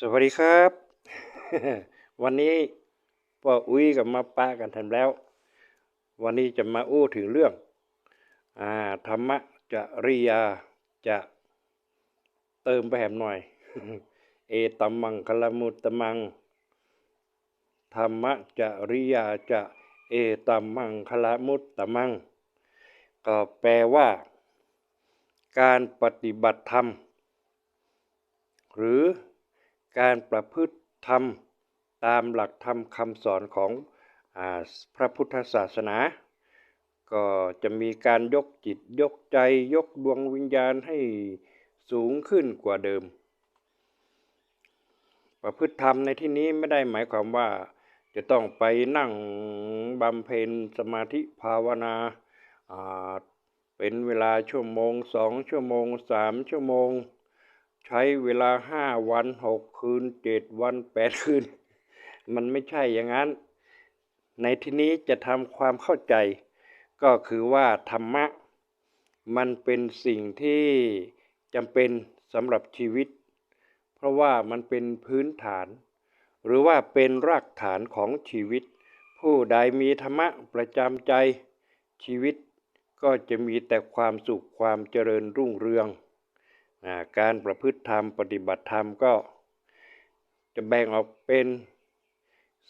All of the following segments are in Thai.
สวัสดีครับ วันนี้พ่ออุ้ยกับมาป้ากันทันแล้ว วันนี้จะมาอู้ถึงเรื่องอ่าธรรมะจะริยาจะเติมไปแหมหน่อย เอตัมมังคลมุตตมัง ธรรมะจะริยาจะเอตัมมังคลมุตตมัง ก็แปลว่า การปฏิบัติธรรม หรือ การประพฤติธรรมตามหลักธรรมคำสอนของอพระพุทธศาสนา ก็จะมีการยกจิตยกใจยกดวงวิญญาณให้สูงขึ้นกว่าเดิม ประพฤติธรรมในที่นี้ไม่ได้หมายความว่าจะต้องไปนั่งบำเพ็ญสมาธิภาวนาเป็นเวลาชั่วโมงสองชั่วโมงสามชั่วโมง ใช้เวลาห้าวันหกคืนเจ็ดวันแปดคืน มันไม่ใช่อย่างนั้น ในที่นี้จะทำความเข้าใจ ก็คือว่าธรรมะ มันเป็นสิ่งที่จำเป็นสำหรับชีวิต เพราะว่ามันเป็นพื้นฐาน หรือว่าเป็นรากฐานของชีวิต ผู้ใดมีธรรมะประจำใจชีวิตก็จะมีแต่ความสุขความเจริญรุ่งเรือง การประพฤติธรรมปฏิบัติธรรมก็จะแบ่งออกเป็น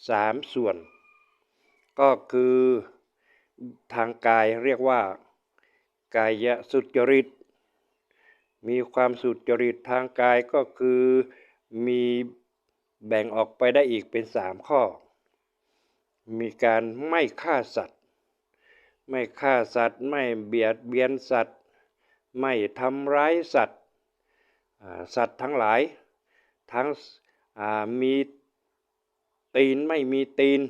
สามส่วน ก็คือทางกายเรียกว่า กายสุจริต มีความสุจริตทางกายก็คือมีแบ่งออกไปได้อีกเป็นสามข้อ มีการไม่ฆ่าสัตว์ ไม่ฆ่าสัตว์ ไม่เบียดเบียนสัตว์ ไม่ทำร้ายสัตว์ สัตว์ทั้งหลายทั้งมีตีนไม่มีตีน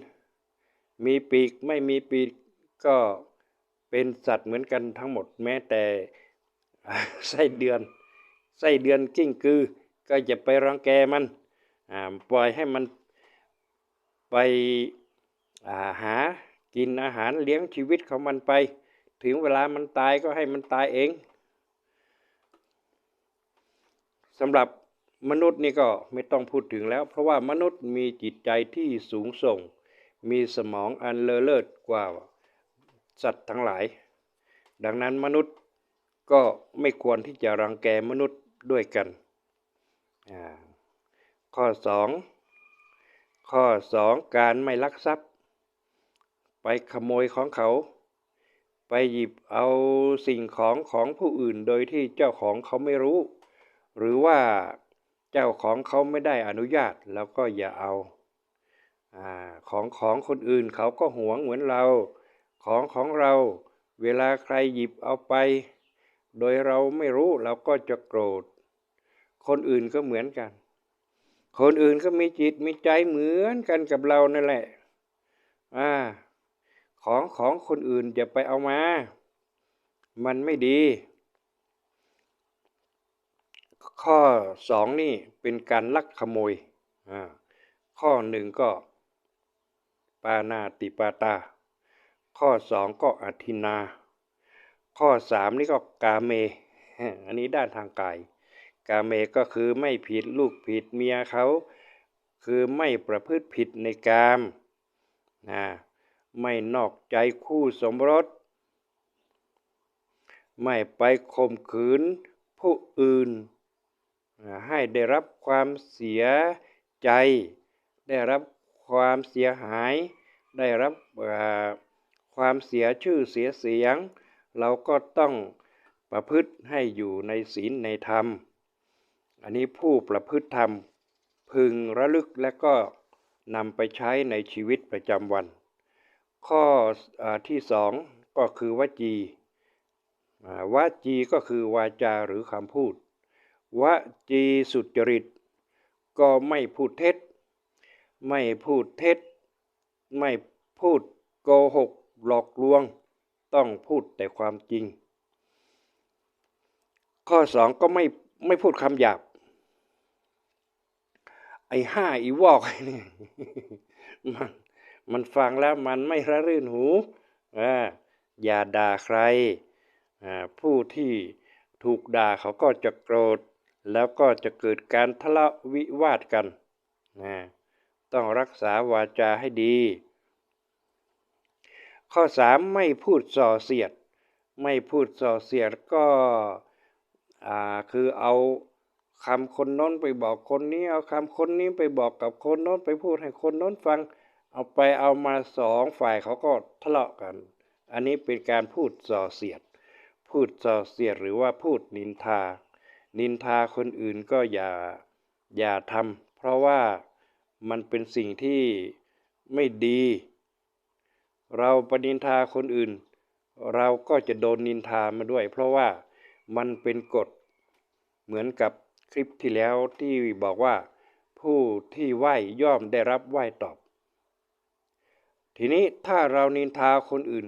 มีปีกไม่มีปีกก็เป็นสัตว์เหมือนกันทั้งหมดแม้แต่ไส้เดือนไส้เดือนกิ้งกือ ก็จะไปรังแกมันปล่อยให้มันไปหากินอาหารเลี้ยงชีวิตของมันไป ถึงเวลามันตายก็ให้มันตายเอง สำหรับมนุษย์นี่ก็ไม่ต้องพูดถึงแล้ว เพราะว่ามนุษย์มีจิตใจที่สูงส่ง มีสมองอันเลอเลิศกว่าสัตว์ทั้งหลาย ดังนั้นมนุษย์ก็ไม่ควรที่จะรังแกมนุษย์ด้วยกัน ข้อ 2 ข้อ 2 การไม่ลักทรัพย์ ไปขโมยของเขา ไปหยิบเอาสิ่งของของผู้อื่นโดยที่เจ้าของเขาไม่รู้ หรือว่าเจ้าของเขาไม่ได้อนุญาตแล้วก็อย่าเอาอของของคนอื่นเขาก็หวงเหมือนเรา ของของเราเวลาใครหยิบเอาไป โดยเราไม่รู้เราก็จะโกรธ คนอื่นก็เหมือนกัน คนอื่นก็มีจิตมีใจเหมือนกันกับเรานั่นแหละอ่าของของคนอื่นอย่าไปเอามา มันไม่ดี ข้อสองนี่เป็นการลักขโมย ข้อหนึ่งก็ ปานาติปาตา ข้อสองก็อธินา ข้อสามนี่ก็กาเม อันนี้ด้านทางกาย กาเมก็คือไม่ผิดลูกผิดเมียเขา คือไม่ประพฤติผิดในกามนะไม่นอกใจคู่สมรส ไม่ไปข่มขืนผู้อื่น ให้ได้รับความเสียใจ ได้รับความเสียหาย ได้รับความเสียชื่อเสียเสียง เราก็ต้องประพฤติให้อยู่ในศีลในธรรม อันนี้ผู้ประพฤติธรรมพึงระลึกและก็นำไปใช้ในชีวิตประจำวัน ข้ออที่สองก็คือวจีวจีก็คือวาจาหรือคำพูด วจีสุจริต ก็ไม่พูดเท็จ ไม่พูดเท็จ ไม่พูดโกหกหลอกลวง ต้องพูดแต่ความจริง ข้อสองก็ไม่ไม่พูดคำหยาบ ไอ้ห้าอีวอกนี่มันมันฟังแล้วมันไม่ระรื่นหูอ่าอย่าด่าใคร ผู้ที่ถูกด่าเขาก็จะโกรธ แล้วก็จะเกิดการทะเลาะวิวาทกันนะต้องรักษาวาจาให้ดี ข้อสามไม่พูดส่อเสียด ไม่พูดส่อเสียดก็คือเอาคำคนโน้นไปบอกคนนี้ เอาคำคนนี้ไปบอกกับคนโน้นไปพูดให้คนโน้นฟัง เอาไปเอามาสองฝ่ายเขาก็ทะเลาะกัน อันนี้เป็นการพูดส่อเสียด พูดส่อเสียดหรือว่าพูดนินทา นินทาคนอื่นก็อย่าอย่าทำเพราะว่ามันเป็นสิ่งที่ไม่ดี เราปนินทาคนอื่น เราก็จะโดนนินทามาด้วย เพราะว่ามันเป็นกฎเหมือนกับคลิปที่แล้วที่บอกว่า ผู้ที่ไหว้ย่อมได้รับไหว้ตอบ ทีนี้ถ้าเรานินทาคนอื่น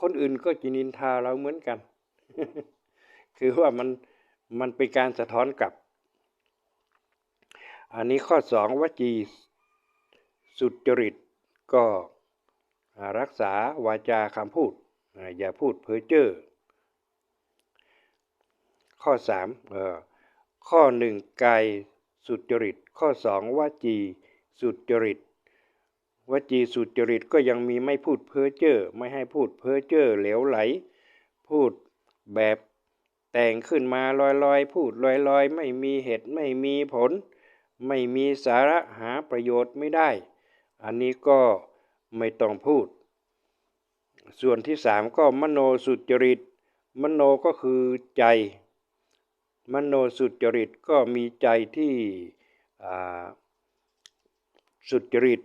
คนอื่นก็จะนินทาเราเหมือนกัน คือว่ามัน มันเป็นการสะท้อนกลับ อันนี้ข้อสองวจีสุจริตก็รักษาวาจาคำพูด อย่าพูดเพ้อเจ้อข้อสามข้อหนึ่งกายสุจริต ข้อสองวจีสุจริตวจีสุจริตก็ยังมีไม่พูดเพ้อเจ้อไม่ให้พูดเพ้อเจ้อเหลวไหล พูดแบบ แต่งขึ้นมาลอยๆ พูดลอยๆ ไม่มีเหตุไม่มีผล ไม่มีสาระหาประโยชน์ไม่ได้ อันนี้ก็ไม่ต้องพูด ส่วนที่สามก็มโนสุจริต มโนก็คือใจ มโนสุจริตก็มีใจที่สุจริต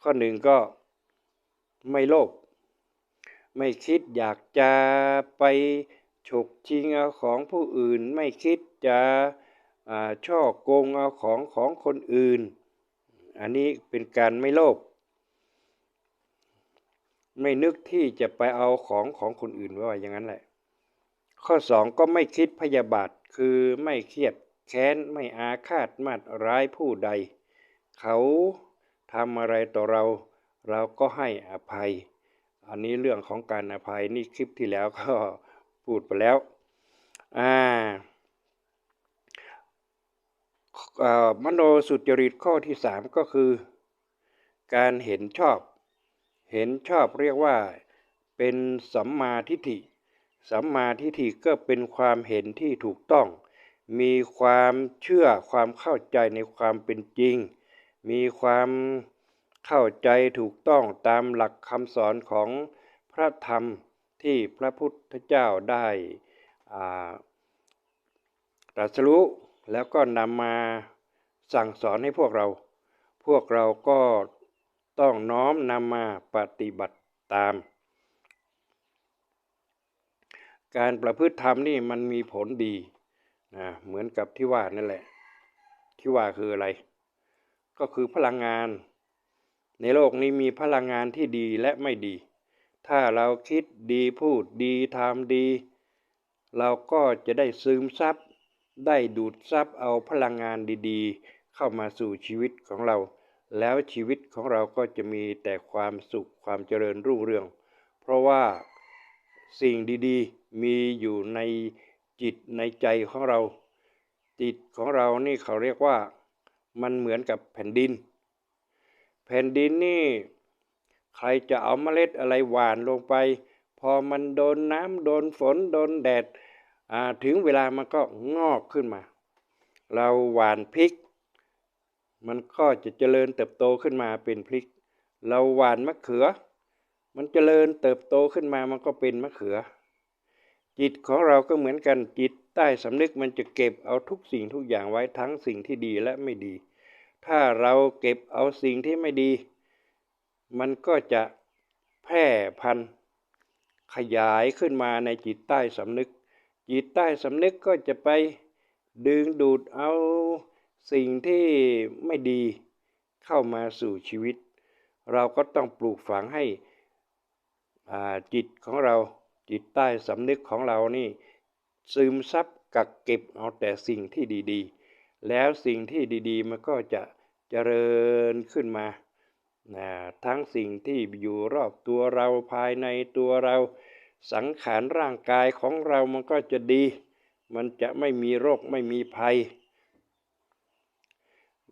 ข้อหนึ่งก็ไม่โลภไม่คิดอยากจะไป ฉกชิงเอาของผู้อื่นไม่คิดจะช่อโกงเอาของของคนอื่น อันนี้เป็นการไม่โลภไม่นึกที่จะไปเอาของของคนอื่นไว่าอย่างนั้นแหละ ข้อสองก็ไม่คิดพยาบาทคือไม่เครียดแค้นไม่อาฆาตมาดร้ายผู้ใด เขาทำอะไรต่อเรา เราก็ให้อภัย อันนี้เรื่องของการอภัยนี่คลิปที่แล้วก็ พูดไปแล้วอ่ามโนสุจริตข้อที่สามก็คือ การเห็นชอบ เห็นชอบเรียกว่าเป็นสัมมาทิฏฐิ สัมมาทิฏฐิก็เป็นความเห็นที่ถูกต้อง มีความเชื่อความเข้าใจในความเป็นจริง มีความเข้าใจถูกต้องตามหลักคำสอนของพระธรรม ที่พระพุทธเจ้าได้ตรัสรู้แล้วก็นำมาสั่งสอนให้พวกเรา พวกเราก็ต้องน้อมนำมาปฏิบัติตาม การประพฤติธรรมนี่มันมีผลดีนะเหมือนกับที่ว่านั่นแหละ ที่ว่าคืออะไร ก็คือพลังงาน ในโลกนี้มีพลังงานที่ดีและไม่ดี ถ้าเราคิดดีพูดดีทำดี เราก็จะได้ซึมซับได้ดูดซับเอาพลังงานดีๆ เข้ามาสู่ชีวิตของเรา แล้วชีวิตของเราก็จะมีแต่ความสุขความเจริญรุ่งเรือง เพราะว่าสิ่งดีๆ มีอยู่ในจิตในใจของเรา จิตของเรานี่เขาเรียกว่า มันเหมือนกับแผ่นดิน แผ่นดินนี่ ใครจะเอาเมล็ดอะไรหวานลงไป พอมันโดนน้ำโดนฝนโดนแดดถึงเวลามันก็งอกขึ้นมา เราหวานพริก มันก็จะเจริญเติบโตขึ้นมาเป็นพริก เราหวานมะเขือ มันเจริญเติบโตขึ้นมามันก็เป็นมะเขือ จิตของเราก็เหมือนกันจิตใต้สำนึกมันจะเก็บเอาทุกสิ่งทุกอย่างไว้ทั้งสิ่งที่ดีและไม่ดี ถ้าเราเก็บเอาสิ่งที่ไม่ดี มันก็จะแพร่พันธุ์ขยายขึ้นมาในจิตใต้สำนึก จิตใต้สำนึกก็จะไปดึงดูดเอาสิ่งที่ไม่ดีเข้ามาสู่ชีวิต เราก็ต้องปลูกฝังให้จิตของเราจิตใต้สำนึกของเรานี่ ซึมซับกักเก็บเอาแต่สิ่งที่ดีๆ แล้วสิ่งที่ดีๆ มันก็จะเจริญขึ้นมา นะทั้งสิ่งที่อยู่รอบตัวเราภายในตัวเรา สังขารร่างกายของเรามันก็จะดี มันจะไม่มีโรคไม่มีภัย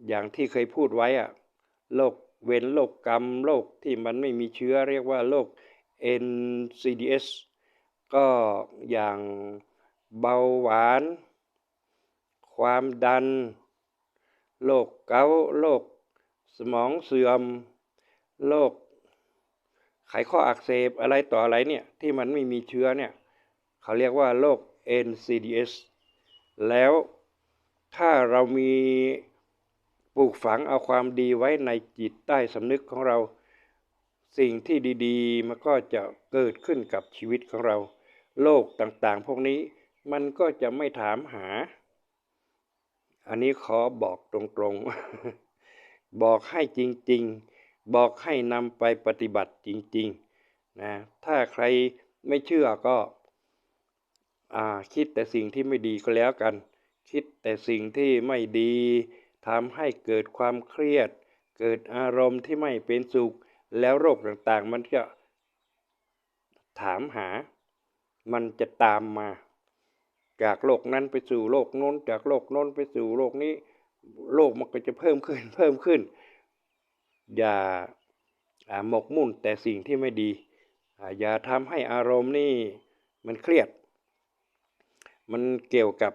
อย่างที่เคยพูดไว้อะโรคเว้นโรคกรรมโรคที่มันไม่มีเชื้อเรียกว่าโรค NCDS ก็อย่างเบาหวาน ความดัน โรคเกาต์โรคสมองเสื่อม โรคไขข้ออักเสบอะไรต่ออะไรเนี่ย ที่มันไม่มีเชื้อเนี่ย เขาเรียกว่าโรค NCDS แล้วถ้าเรามีปลูกฝังเอาความดีไว้ในจิตใต้สำนึกของเรา สิ่งที่ดีๆ มันก็จะเกิดขึ้นกับชีวิตของเรา โลกต่างๆ พวกนี้มันก็จะไม่ถามหา อันนี้ขอบอกตรงๆ บอกให้จริง ๆ บอกให้นำไปปฏิบัติจริงๆนะถ้าใครไม่เชื่อก็อคิดแต่สิ่งที่ไม่ดีก็แล้วกัน คิดแต่สิ่งที่ไม่ดีทำให้เกิดความเครียด เกิดอารมณ์ที่ไม่เป็นสุข แล้วโรคต่างๆ มันก็ถามหา มันจะตามมา จากโรคนั้นไปสู่โรคโน้น จากโรคโน้นไปสู่โรคนี้โรคมันก็จะเพิ่มขึ้น เพิ่มขึ้น อย่าหมกมุ่นแต่สิ่งที่ไม่ดี อย่าทำให้อารมณ์นี่มันเครียด มันเกี่ยวกับ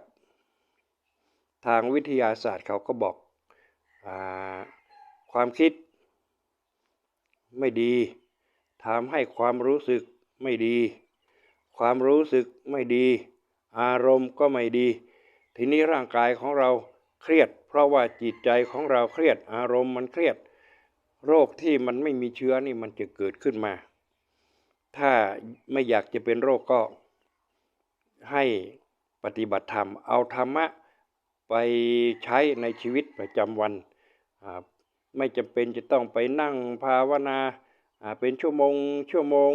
ทางวิทยาศาสตร์เขาก็บอกอความคิดไม่ดีทำให้ความรู้สึกไม่ดี ความรู้สึกไม่ดี อารมณ์ก็ไม่ดี ทีนี้ร่างกายของเราเครียด เพราะว่าจิตใจของเราเครียด อารมณ์มันเครียด โรคที่มันไม่มีเชื้อนี่มันจะเกิดขึ้นมา ถ้าไม่อยากจะเป็นโรคก็ให้ปฏิบัติธรรม เอาธรรมะไปใช้ในชีวิตประจำวัน ไม่จำเป็นจะต้องไปนั่งภาวนาเป็นชั่วโมงชั่วโมง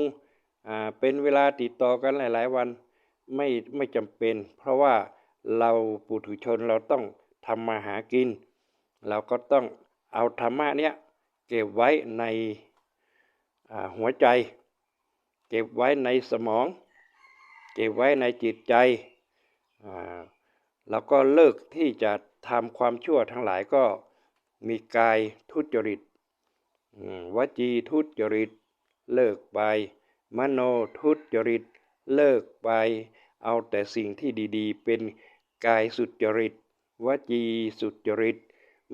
เป็นเวลาติดต่อกันหลาย ๆ วันไม่ไม่จำเป็น เพราะว่าเราปุถุชนเราต้องทำมาหากิน เราก็ต้องเอาธรรมะเนี้ย เก็บไว้ในหัวใจ เก็บไว้ในสมอง เก็บไว้ในจิตใจแล้วก็เลิกที่จะทำความชั่วทั้งหลายก็มีกายทุจริตวจีทุจริต เลิกไป มโนทุจริต เลิกไป เอาแต่สิ่งที่ดีๆ เป็นกายสุจริต วจีสุจริต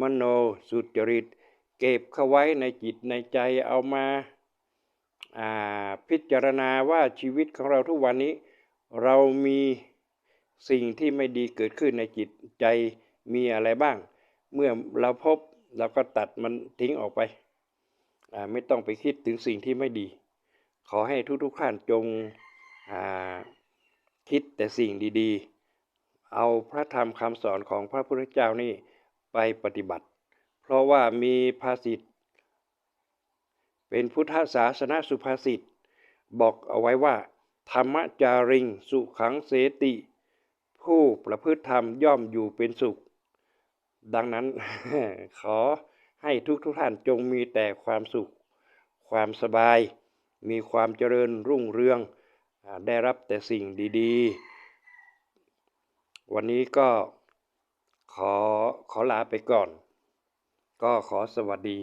มโนสุจริต เก็บเข้าไว้ในจิตในใจเอามาพิจารณาว่าชีวิตของเราทุกวันนี้ เรามีสิ่งที่ไม่ดีเกิดขึ้นในจิตใจมีอะไรบ้าง เมื่อเราพบเราก็ตัดมันทิ้งออกไป ไม่ต้องไปคิดถึงสิ่งที่ไม่ดี ขอให้ทุกๆท่านจงคิดแต่สิ่งดีๆ เอาพระธรรมคำสอนของพระพุทธเจ้านี่ไปปฏิบัติ เพราะว่ามีภาษิตเป็นพุทธศาสนาสุภาษิต บอกเอาไว้ว่า ธรรมจาริง สุขังเสติ ผู้ประพฤติธรรมย่อมอยู่เป็นสุข ดังนั้น ขอให้ทุกทุกท่านจงมีแต่ความสุข ความสบาย มีความเจริญรุ่งเรือง ได้รับแต่สิ่งดีๆ วันนี้ก็ขอขอลาไปก่อน ก็ขอสวัสดี